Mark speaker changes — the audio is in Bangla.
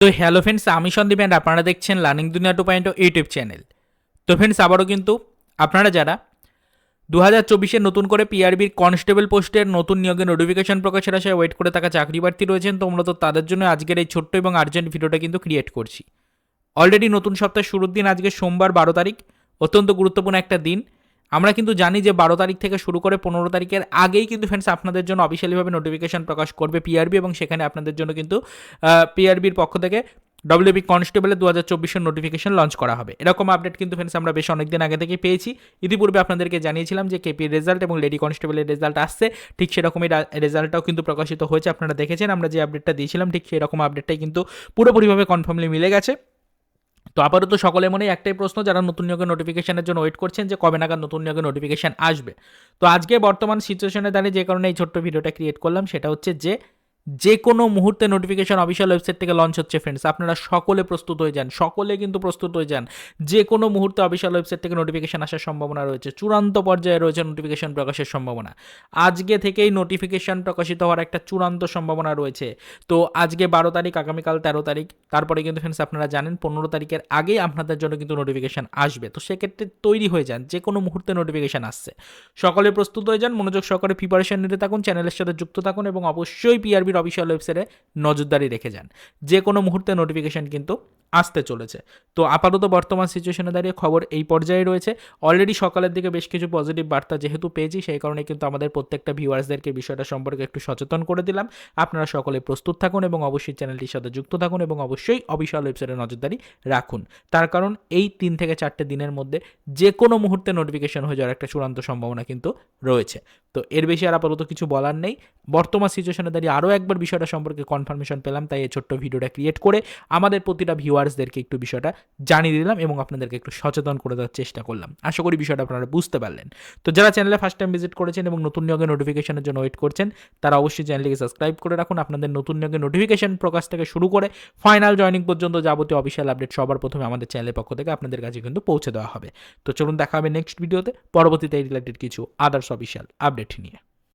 Speaker 1: তো হ্যালো ফ্রেন্ডস আমি সন্দীপ অ্যান্ড আপনারা দেখছেন learning Duniya two point YouTube channel তো ফ্রেন্ডস আবারও কিন্তু আপনারা যারা দু হাজার চব্বিশে নতুন করে পিআরবির কনস্টেবল পোস্টের নতুন নিয়োগের নোটিফিকেশন প্রকাশের আশায় ওয়েট করে থাকা চাকরি প্রার্থী রয়েছেন, তো মূলত তাদের জন্য আজকের এই ছোট্ট এবং আর্জেন্ট ভিডিওটা কিন্তু ক্রিয়েট করছি। অলরেডি নতুন সপ্তাহের শুরুর দিন, আজকে সোমবার বারো তারিখ, অত্যন্ত গুরুত্বপূর্ণ একটা দিন। আমরা কিন্তু জানি যে বারো তারিখ থেকে শুরু করে পনেরো তারিখের আগেই কিন্তু ফ্রেন্ডস আপনাদের জন্য অফিসিয়ালিভাবে নোটিফিকেশন প্রকাশ করবে পিআরবি এবং সেখানে আপনাদের জন্য কিন্তু পিআরবির পক্ষ থেকে ডব্লিউবি কনস্টেবলের দু হাজার চব্বিশের নোটিফিকেশন লঞ্চ করা হবে। এরকম আপডেট কিন্তু ফ্রেন্ডস আমরা বেশ অনেকদিন আগে থেকে পেয়েছি। ইতিপূর্বে আপনাদেরকে জানিয়েছিলাম যে কেপির রেজাল্ট এবং লেডি কনস্টেবলের রেজাল্ট আসছে। ঠিক সেরকমই রেজাল্টটাও কিন্তু প্রকাশিত হয়েছে, আপনারা দেখেছেন, আমরা যে আপডেটটা দিয়েছিলাম, ঠিক সেরকম আপডেটটাই কিন্তু পুরোপুরিভাবে কনফার্মলি মিলে গেছে। তো আপাতত সকলের মনে একটাই প্রশ্ন, যারা নতুন নিয়োগের নোটিফিকেশনের জন্য ওয়েট করছেন যে কবে নাগাদ নতুন নিয়োগের নোটিফিকেশন আসবে। তো আজকে বর্তমান সিচুয়েশনে দাঁড়িয়ে যে কারণে এই ছোট্ট ভিডিওটা ক্রিয়েট করলাম, সেটা হচ্ছে যে যে কোনো মুহূর্তে নোটিফিকেশন অফিসিয়াল ওয়েবসাইট থেকে লঞ্চ হচ্ছে ফ্রেন্ডস আপনারা সকলে প্রস্তুত হয়ে যান, সকলে কিন্তু প্রস্তুত হয়ে যান। যে কোনো মুহূর্তে অফিসিয়াল ওয়েবসাইট থেকে নোটিফিকেশন আসার সম্ভাবনা রয়েছে, চূড়ান্ত পর্যায়ে রয়েছে নোটিফিকেশন প্রকাশের সম্ভাবনা। আজকে থেকেই নোটিফিকেশন প্রকাশিত হওয়ার একটা চূড়ান্ত সম্ভাবনা রয়েছে। তো আজকে বারো তারিখ, আগামীকাল তেরো তারিখ, তারপরে কিন্তু ফ্রেন্ডস আপনারা জানেন, পনেরো তারিখের আগেই আপনাদের জন্য কিন্তু নোটিফিকেশন আসবে। তো সেক্ষেত্রে তৈরি হয়ে যান যে কোনো মুহূর্তে নোটিফিকেশন আসছে। সকলে প্রস্তুত হয়ে যান, মনোযোগ সহকারে প্রিপারেশন নিতে থাকুন চ্যানেলের সাথে যুক্ত থাকুন এবং অবশ্যই পিআরবির অফিসিয়াল ওয়েবসাইটে নজরদারি রেখে যান। যে কোনো মুহূর্তে নোটিফিকেশন কিন্তু আসতে চলেছে। তো আপাতত বর্তমান সিচুয়েশনে দাঁড়িয়ে খবর এই পর্যায়ে রয়েছে। অলরেডি সকালের দিকে বেশ কিছু পজিটিভ বার্তা যেহেতু পেয়েছি, সেই কারণে কিন্তু আমাদের প্রত্যেকটা ভিউয়ার্সদেরকে বিষয়টা সম্পর্কে একটু সচেতন করে দিলাম। আপনারা সকলে প্রস্তুত থাকুন এবং অবশ্যই চ্যানেলটির সাথে যুক্ত থাকুন এবং অবশ্যই অফিসিয়াল ওয়েবসাইটে নজরদারি রাখুন। তার কারণ এই তিন থেকে চারটে দিনের মধ্যে যে কোনো মুহূর্তে নোটিফিকেশন হয়ে যাওয়ার একটা চূড়ান্ত সম্ভাবনা কিন্তু রয়েছে। তো এর বেশি আর আপাতত কিছু বলার নেই। বর্তমান সিচুয়েশনে দাঁড়িয়ে আরও একবার বিষয়টা সম্পর্কে কনফার্মেশন পেলাম, তাই এই ছোট্ট ভিডিওটা ক্রিয়েট করে আমাদের প্রতিটা ভিউয়ার্সদেরকে একটু বিষয়টা জানিয়ে দিলাম এবং আপনাদেরকে একটু সচেতন করে দেওয়ার চেষ্টা করলাম। আশা করি বিষয়টা আপনারা বুঝতে পারলেন। তো যারা চ্যানেলে ফার্স্ট টাইম ভিজিট করেছেন এবং নতুন নিয়োগের নোটিফিকেশনের জন্য ওয়েট করছেন, তারা অবশ্যই চ্যানেলটিকে সাবস্ক্রাইব করে রাখুন। আপনাদের নতুন নিয়োগের নোটিফিকেশন প্রকাশ থেকে শুরু করে ফাইনাল জয়নিং পর্যন্ত যাবতীয় অফিসিয়াল আপডেট সবার প্রথমে আমাদের চ্যানেলের পক্ষ থেকে আপনাদের কাছে কিন্তু পৌঁছে দেওয়া হবে। তো চলুন দেখা হবে নেক্সট ভিডিওতে পরবর্তীতে এই রিলেটেড কিছু আদার্স অফিসিয়াল আপডেট নিয়ে।